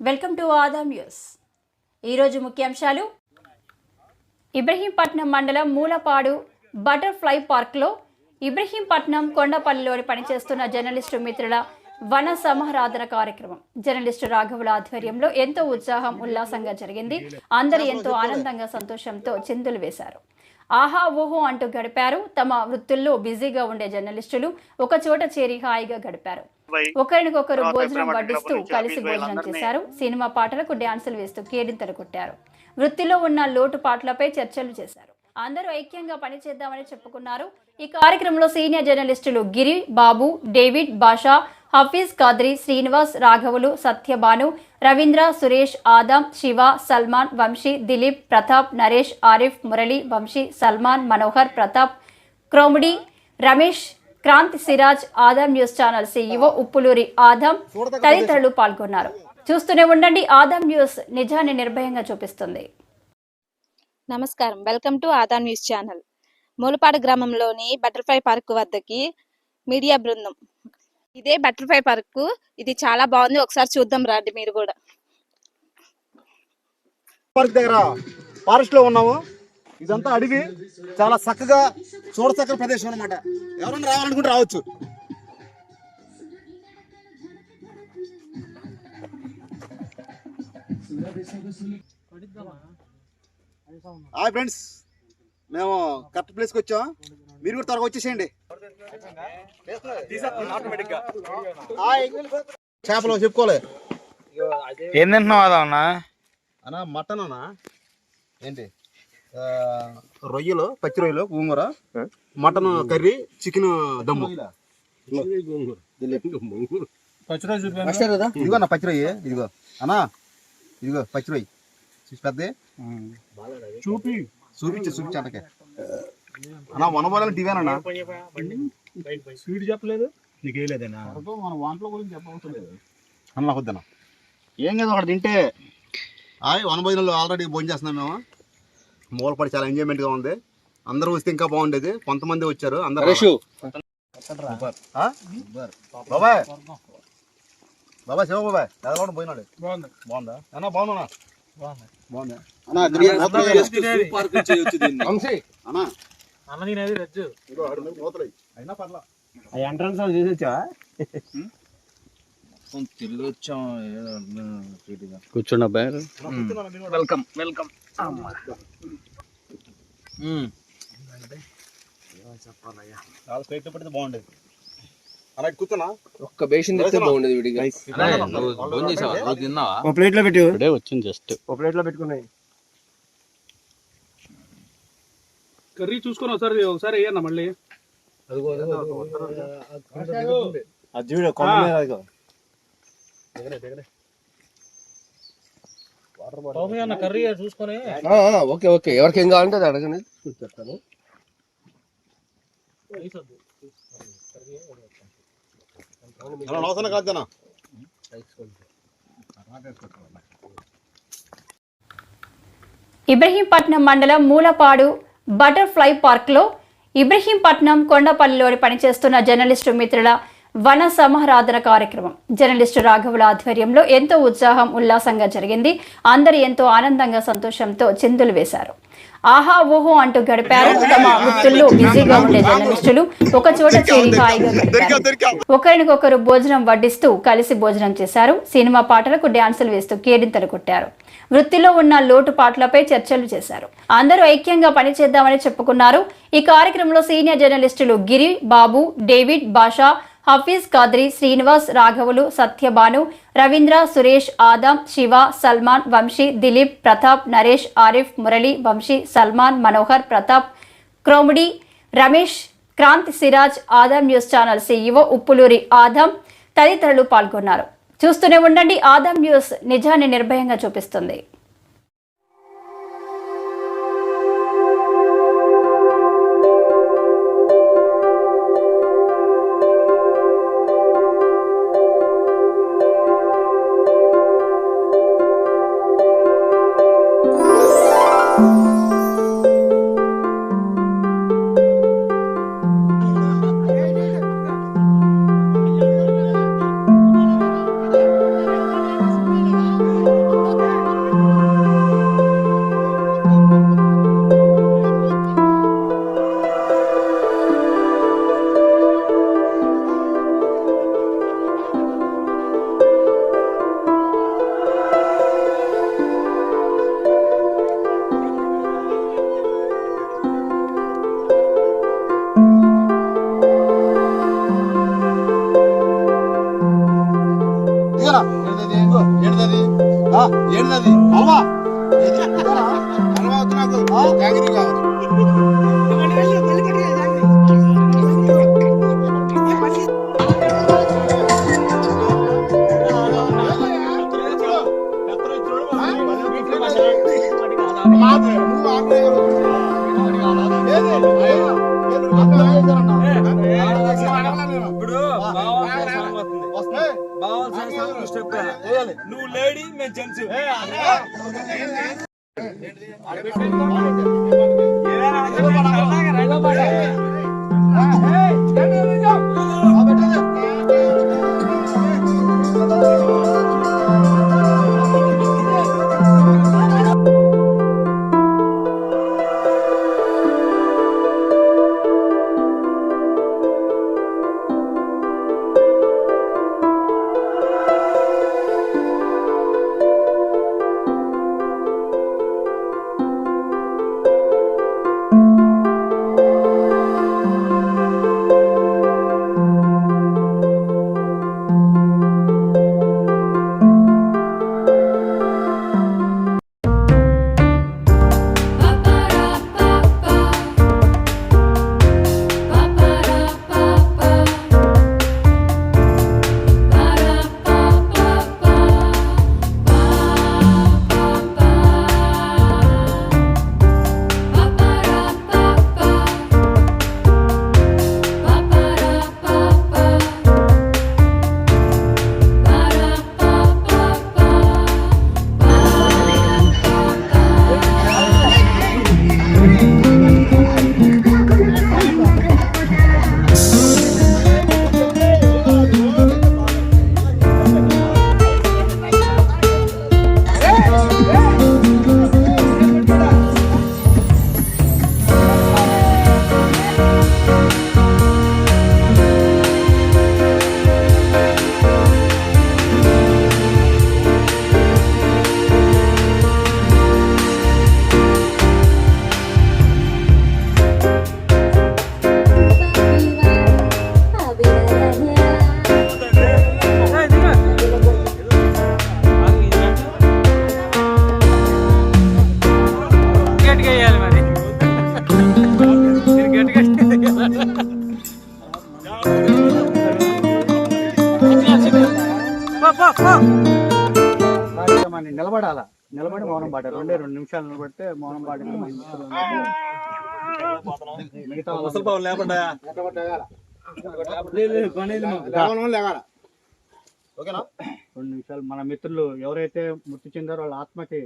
Welcome to Adam news. ఈరోజు ముఖ్యాంశాలు. ఇబ్రహీంపట్నం మండలం మూలపాడు బటర్ఫ్లై పార్క్లో ఇబ్రహీంపట్నం కొండపల్లిలోని పనిచేస్తున్న జర్నలిస్టు మిత్రుల వన సమారాధన కార్యక్రమం. జర్నలిస్టు రాఘవుల ఆధ్వర్యంలో ఎంతో ఉత్సాహం ఉల్లాసంగా జరిగింది. అందరూ ఎంతో ఆనందంగా సంతోషంతో చిందులు వేశారు. ఆహా ఓహో అంటూ గడిపారు. తమ వృత్తుల్లో బిజీగా ఉండే జర్నలిస్టులు ఒక చోట చేరి హాయిగా గడిపారు. ఒకరినొకరు భోజనం వడ్డిస్తూ కలిసి భోజనం చేశారు. సినిమా పాటలకు డ్యాన్సులు వేస్తూ కేరింతలు కొట్టారు. వృత్తిలో ఉన్న లోటుపాట్లపై చర్చలు చేశారు. అందరూ ఐక్యంగా పనిచేద్దామని చెప్పుకున్నారు. ఈ కార్యక్రమంలో సీనియర్ జర్నలిస్టులు Giri Babu David Basha Hafeez Kadri Srinivas రాఘవులు Satyabhanu Ravindra Suresh Adam Shiva Salman Vamsi Dileep Pratap Naresh Arif Murali Vamsi Salman Manohar Pratap Kromudi Ramesh Kranti Siraj Adam news channel CEO Uppuluri Adam తదితరులు పాల్గొన్నారు. చూస్తూనే ఉండండి ఆదం న్యూస్ నిజాన్ని నిర్భయంగా చూపిస్తుంది. నమస్కారం. Welcome to Aada news channel. Mulapadu గ్రామంలోని butterfly park వద్దకి మీడియా బృందం ఇదే బటర్ఫ్లై పార్క్ ఇది చాలా బాగుంది. ఒకసారి చూద్దాం రండి మీరు కూడా. పార్క్ దగ్గర ఫారెస్ట్లో ఉన్నాము. ఇదంతా అడవి. చాలా చక్కగా చూడచక్కని ప్రదేశం అన్నమాట. ఎవరైనా రావాలనుకుంటే రావచ్చు. హాయ్ ఫ్రెండ్స్ మేము కరెక్ట్ ప్లేస్కి వచ్చాం. మీరు కూడా త్వరగా వచ్చేసేయండి. చేపలు చెప్పుకోలే ఏం తింటున్నావు అదా అన్న అన్నా మటన్ అన్నా. ఏంటి? ఆ, రొయ్యలు పచ్చి రొయ్యలు గోంగూర మటన్ కర్రీ చికెన్ దమ్ము. ఇదిగో అన్న పచ్చి రొయ్యి. ఇదిగో. అన్నా ఇదిగో పచ్చి రొయ్యి. చూసి పెద్ద చూపి. చూపించు చూపించు అంటకే అన్నా స్వీట్ చెప్పలేదు. నీకు వేయలేదేనా మన వంటల గురించి చెప్పవసరం లేదు అన్న ఏం కదా ఒకటి తింటే. హాయ్ వన భోజనాలు ఆల్రెడీ భోజనం చేస్తున్నాం మేము. మూలపడి చాలా ఎంజాయ్మెంట్గా ఉంది. అందరూ వస్తే ఇంకా బాగుండేది. కొంతమంది వచ్చారు అందరూ ఆ? బాబాయ్. బాబాయ్ శివ బాబాయ్. ఎలా కూడా పోయినాడు. బాగుంది. బాగుందా? అన్న బాగున్నా బాగుందా. అన్న అన్న. అన్న తినేది రజ్జు అయినా పర్లా. ఎంట్రన్స్ చేసొచ్చావా కూర్చోండి అబ్బాయి వెల్కమ్ వెల్కమ్. చాలా స్ట్రైట్ పడితే బాగుండేది. అలా కూర్చున్నా ఒక్క బేషన్ తెస్తే బాగుండేది విడిగా. తిన్నావా? ఓ ప్లేట్లో పెట్టు వచ్చింది జస్ట్. ఓ ప్లేట్లో పెట్టుకున్నాయి. కర్రీ చూసుకొని ఒకసారి ఒకసారి వేయన్న మళ్ళీ. అది చూడు కర్రీ చూసుకొని? Okay okay. ఎవరికి ఏం కావాలంటే అది అడగండి. చెప్తాను అవసరం ఇబ్రహీంపట్నం మండలం మూలపాడు బటర్ఫ్లై పార్క్లో ఇబ్రహీంపట్నం కొండపల్లిలోని పనిచేస్తున్న జర్నలిస్టు మిత్రుల వన సమారాధన కార్యక్రమం. జర్నలిస్టు రాఘవుల ఆధ్వర్యంలో ఎంతో ఉత్సాహం ఉల్లాసంగా జరిగింది. అందరూ ఎంతో ఆనందంగా సంతోషంతో చిందులు వేశారు. ఆహా ఓహో అంటూ గడిపారు తమ వృత్తుల్లో బిజీగా ఉండే జర్నలిస్టులు. ఒక చోట చేరి హాయిగా గడిపారు. భోజనం వడ్డిస్తూ కలిసి భోజనం చేశారు. సినిమా పాటలకు డ్యాన్సులు వేస్తూ కేరింతలు కొట్టారు. వృత్తిలో ఉన్న లోటుపాట్లపై చర్చలు చేశారు. అందరూ ఐక్యంగా పనిచేద్దామని చెప్పుకున్నారు. ఈ కార్యక్రమంలో సీనియర్ జర్నలిస్టులు Giri Babu David Basha Hafeez Kadri Srinivas రాఘవులు Satyabhanu Ravindra Suresh Adam Shiva Salman Vamsi Dileep Pratap Naresh Arif Murali Vamsi Salman Manohar Pratap Kromidi Ramesh Kranti Siraj Adam news channel CEO Uppuluri Adam తదితరులు పాల్గొన్నారు. చూస్తూనే ఉండండి ఆదాం న్యూస్ నిజాన్ని నిర్భయంగా చూపిస్తుంది. ఏంటది హల్వా. ఏది? నాకు. కావాలి. నువ్వు లేడీ మేము జెంట్స్ గట్టిగా నిలబడి మౌనం పాడారు. రెండే రెండు నిమిషాలు నిలబడితే మౌనం. ఓకేనా? రెండు నిమిషాలు. మన మిత్రులు ఎవరైతే మృతి చెందారో వాళ్ళ ఆత్మకి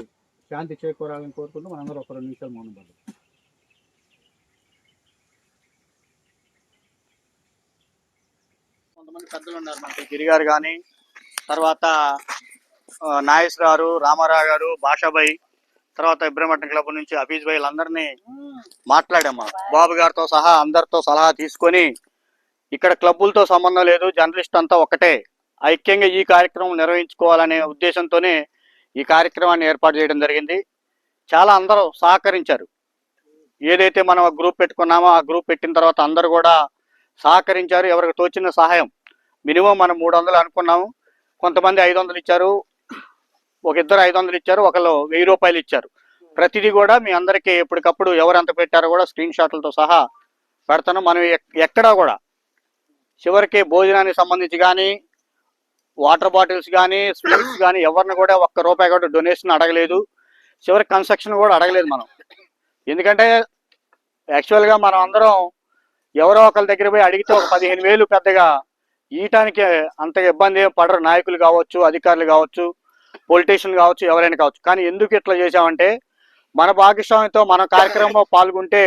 శాంతి చేకూరాలని కోరుకుంటూ మనందరూ ఒక రెండు నిమిషాలు మౌనం పడ్డాం కొంతమంది పెద్దలు ఉన్నారు మనకి. గిరి గారు కానీ తర్వాత ఆ, గారు రామారావు గారు భాషాభాయ్ తర్వాత ఇబ్రహ్మటం క్లబ్ నుంచి హఫీజ్ భాయ్ అందరినీ మాట్లాడాము బాబు గారితో సహా అందరితో సలహా తీసుకొని ఇక్కడ క్లబ్బులతో సంబంధం లేదు జర్నలిస్ట్ అంతా ఒకటే ఐక్యంగా ఈ కార్యక్రమం నిర్వహించుకోవాలనే ఉద్దేశంతోనే ఈ కార్యక్రమాన్ని ఏర్పాటు చేయడం జరిగింది. చాలా అందరూ సహకరించారు. ఏదైతే మనం గ్రూప్ పెట్టుకున్నామో ఆ గ్రూప్ పెట్టిన తర్వాత అందరూ కూడా సహకరించారు. ఎవరికి తోచిన సహాయం మినిమం మనం మూడు వందలు అనుకున్నాము. కొంతమంది ఐదు వందలు ఇచ్చారు. ఒక ఇద్దరు ఐదు వందలు ఇచ్చారు ఒకళ్ళు వెయ్యి రూపాయలు ఇచ్చారు. ప్రతిదీ కూడా మీ అందరికీ ఎప్పటికప్పుడు ఎవరెంత పెట్టారో కూడా స్క్రీన్ షాట్లతో సహా పెడతాను. మనం ఎక్- ఎక్కడా కూడా చివరికి భోజనానికి సంబంధించి కానీ వాటర్ బాటిల్స్ కానీ స్వీట్స్ కానీ ఎవరిని కూడా ఒక్క రూపాయి కూడా డొనేషన్ అడగలేదు. చివరి కన్స్ట్రక్షన్ కూడా అడగలేదు మనం. ఎందుకంటే యాక్చువల్గా మనం అందరం ఎవరో ఒకరి దగ్గర పోయి అడిగితే ఒక పదిహేను వేలు పెద్దగా ఈయటానికి అంత ఇబ్బంది ఏం పడరు. నాయకులు కావచ్చు అధికారులు కావచ్చు. పొలిటీషియన్ కావచ్చు ఎవరైనా కావచ్చు. కానీ ఎందుకు ఇట్లా చేశామంటే మన భాగస్వామితో మన కార్యక్రమంలో పాల్గొంటే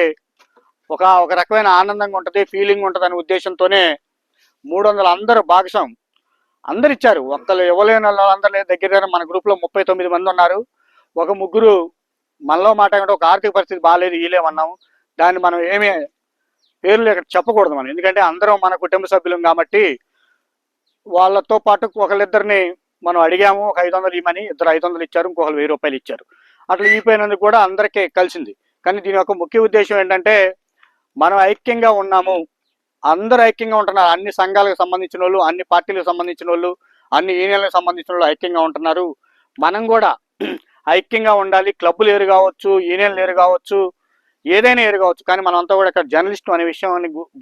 ఒక ఒక రకమైన ఆనందంగా ఉంటుంది ఫీలింగ్ ఉంటుంది అనే ఉద్దేశంతోనే మూడు వందల అందరూ భాగస్వామి అందరు ఇచ్చారు ఒక్కరు ఇవ్వలేని వాళ్ళందరూ దగ్గర మన గ్రూప్లో ముప్పై తొమ్మిది మంది ఉన్నారు. ఒక ముగ్గురు మనలో మాట అంటే ఒక ఆర్థిక పరిస్థితి బాగాలేదు ఇలేమన్నాము దాన్ని మనం ఏమీ పేర్లు ఇక్కడ చెప్పకూడదు మనం. ఎందుకంటే అందరం మన కుటుంబ సభ్యులం కాబట్టి వాళ్ళతో పాటు ఒకళ్ళిద్దరిని మనం అడిగాము ఒక ఐదు వందలు ఇవ్వమని ఇద్దరు ఐదు వందలు ఇచ్చారు ఇంకొకరు వెయ్యి రూపాయలు ఇచ్చారు. అట్లా ఈపోయినందుకు కూడా అందరికీ కలిసింది. కానీ దీని యొక్క ముఖ్య ఉద్దేశం ఏంటంటే మనం ఐక్యంగా ఉన్నాము. అందరూ ఐక్యంగా ఉంటున్నారు. అన్ని సంఘాలకు సంబంధించిన వాళ్ళు అన్ని పార్టీలకు సంబంధించిన వాళ్ళు అన్ని యూనియన్లకు సంబంధించిన వాళ్ళు ఐక్యంగా ఉంటున్నారు. మనం కూడా ఐక్యంగా ఉండాలి. క్లబ్బులు ఏరు కావచ్చు యూనియన్లు ఏరు కావచ్చు ఏదైనా ఏరు కావచ్చు. కానీ మనం అంతా కూడా ఇక్కడ జర్నలిస్టు అనే విషయం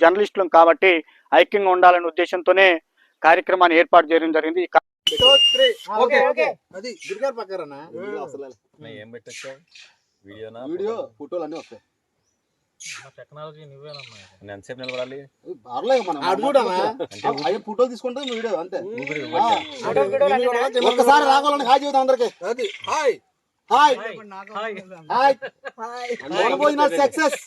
జర్నలిస్టులం కాబట్టి ఐక్యంగా ఉండాలనే ఉద్దేశంతోనే కార్యక్రమాన్ని ఏర్పాటు చేయడం జరిగింది. ఓకే ఓకే అది ఏం పెట్టచ్చు వీడియోనా వీడియో ఫోటోలు అన్నీ వస్తాయి. టెక్నాలజీ నువ్వేనమ్మా నేను ఎంతసేపు నిలబడాలి? పర్లేదు మనం. అవి ఫోటోలు తీసుకుంటే వీడియో అంతే. ఊపిరి ఆ. ఒక్కసారి రావాలని హాయ్ చెబుతాం అందరికి. అది hi. Hi. Hi. వనభోజన success.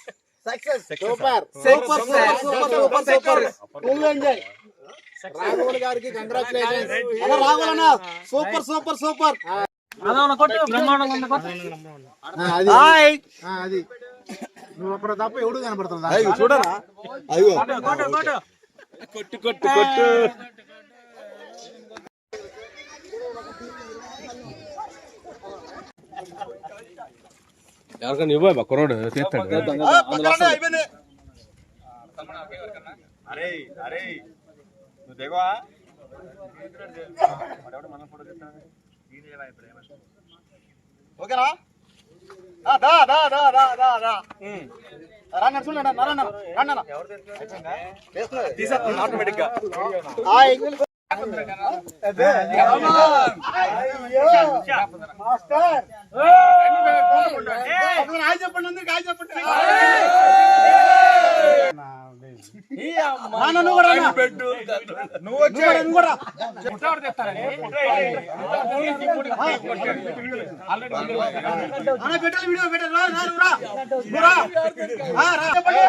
Success. Super super super super super super full enjoy Raghavan గారికి కంగ్రాచులేషన్స్ అలా రాఘవన్ సూపర్ సూపర్ సూపర్ అది. హాయ్ అది. నువ్వు అక్కడ తప్ప ఎవడు కనపడుతుందా చూడరా? అయ్యో. కొట్టు కొట్టు ఎవరికైనా కుర్రోడు తీస్తాడు. అరే అరే. నువ్వు దిగవా ఓకేనా? ఆ, దా దా దా దా దా దా. రన్న చూడండి రన్న రన్న తీసేస్తాను ఆటోమేటిక్ గా చెప్పండి నువ్వు కూడా రా. పెట్టాలి వీడియో పెట్టాలి రా రా రా రా. రా చెప్పండి.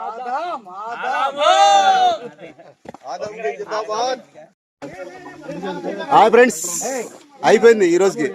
ఆదాం, ఆదాం. హాయ్ ఫ్రెండ్స్ అయిపోయింది ఈ రోజుకి.